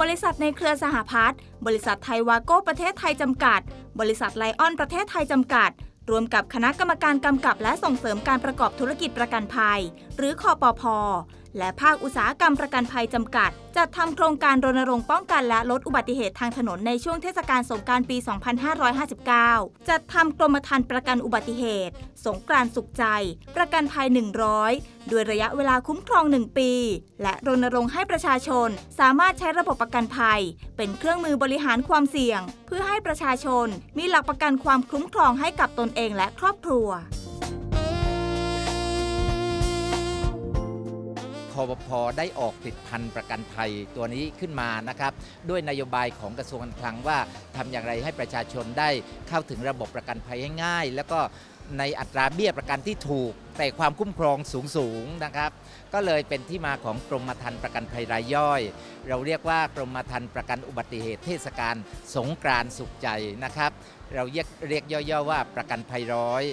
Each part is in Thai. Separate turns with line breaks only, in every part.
บริษัทในเครือสหพัฒน์บริษัทไทยวาโก้ประเทศไทยจำกัด บริษัทไลออนประเทศไทยจำกัด รวมกับคณะกรรมการกำกับและส่งเสริมการประกอบธุรกิจประกันภัย หรือคอปพ และภาคอุตสาหกรรมประกันภัยจำกัด จัดทำโครงการรณรงค์ป้องกันและลดอุบัติเหตุทางถนนในช่วงเทศกาลสงกรารปี 2559 จัดทำกรมธรรม์ประกันอุบัติเหตุ สงกรานต์สุขใจ ประกันภัย 100 ด้วยระยะเวลาคุ้มครอง 1 ปี และรณรงค์ให้ประชาชน สามารถใช้ระบบประกันภัย เป็นเครื่องมือบริหารความเสี่ยง เพื่อให้ประชาชนมีหลักประกันความคุ้มครองให้กับตนเองและครอบครัว
คอปพได้ออกผลิตภัณฑ์ประกันภัยตัวนี้ขึ้นมานะครับด้วยนโยบายของกระทรวงการคลังว่าทำอย่างไรให้ประชาชนได้เข้าถึงระบบประกันภัยให้ง่าย แล้วก็ในอัตราเบี้ยประกันที่ถูก แต่ความคุ้มครองสูงสูงๆนะครับ ก็เลยเป็นที่มาของกรมธรรม์ประกันภัยรายย่อย เราเรียกว่ากรมธรรม์ประกันอุบัติเหตุเทศกาลสงกรานต์สุขใจนะครับ เราเรียกเรียกย่อๆว่าประกันภัยร้อย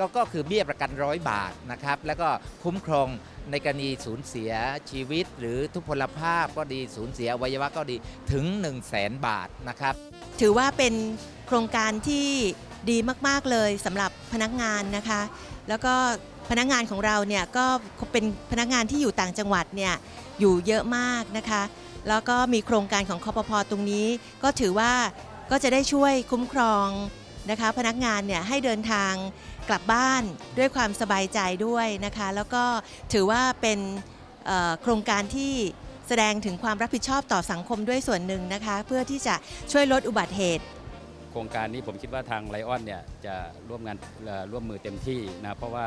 ก็ก็คือเบี้ยประกันร้อยบาทนะครับ แล้วก็คุ้มครองในกรณีสูญเสียชีวิต หรือทุพพลภาพก็ดีสูญเสียอวัยวะก็ดีถึง 1 0 0 0 0แสนบาทนะครับ
ถือว่าเป็นโครงการที่ดีมาก ๆ เลยสำหรับพนักงานนะคะ แล้วก็พนักงานของเราเนี่ยก็เป็นพนักงานที่อยู่ต่างจังหวัดเนี่ยอยู่เยอะมากนะคะ แล้วก็มีโครงการของคอปพตรงนี้ ก็ถือว่าก็จะได้ช่วยคุ้มครอง นะคะ พนักงานเนี่ยให้เดินทางกลับบ้านด้วยความสบายใจด้วยนะคะ แล้วก็ถือว่าเป็นโครงการที่แสดงถึงความรับผิดชอบต่อสังคมด้วยส่วนหนึ่งนะคะ เพื่อที่จะช่วยลดอุบัติเหตุ
โครงการนี้ผมคิดว่าทางไลออนเนี่ยจะร่วมงานร่วมมือเต็มที่นะเพราะว่า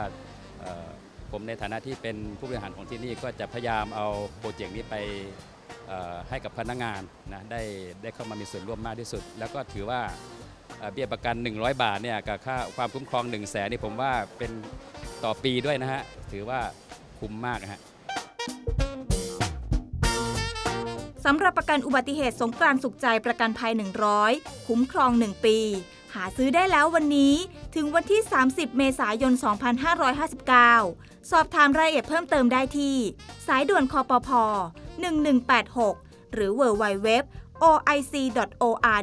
ผมในฐานะที่เป็นผู้บริหารของที่นี่ก็จะพยายามเอาโปรเจกต์นี้ไปให้กับพนักงานนะได้ได้เข้ามามีส่วนร่วมมากที่สุด แล้วก็ถือว่า เบี้ยประกัน 100 บาทเนี่ยกับค่าความคุ้มครอง 1 0 0 0 0แสนนี่ผมว่าเป็นต่อปีด้วยนะฮะ ถือว่าคุ้มมากนะฮะ
สำหรับประกันอุบัติเหตุสงกรานต์สุขใจประกันภัย 100 คุ้มครอง 1 ปี หาซื้อได้แล้ววันนี้ถึงวันที่ 30 เมษายน 2559 สอบถามรายละเอียดเพิ่มเติมได้ที่ สายด่วนคอปพ1186 หรือ www oic.or.th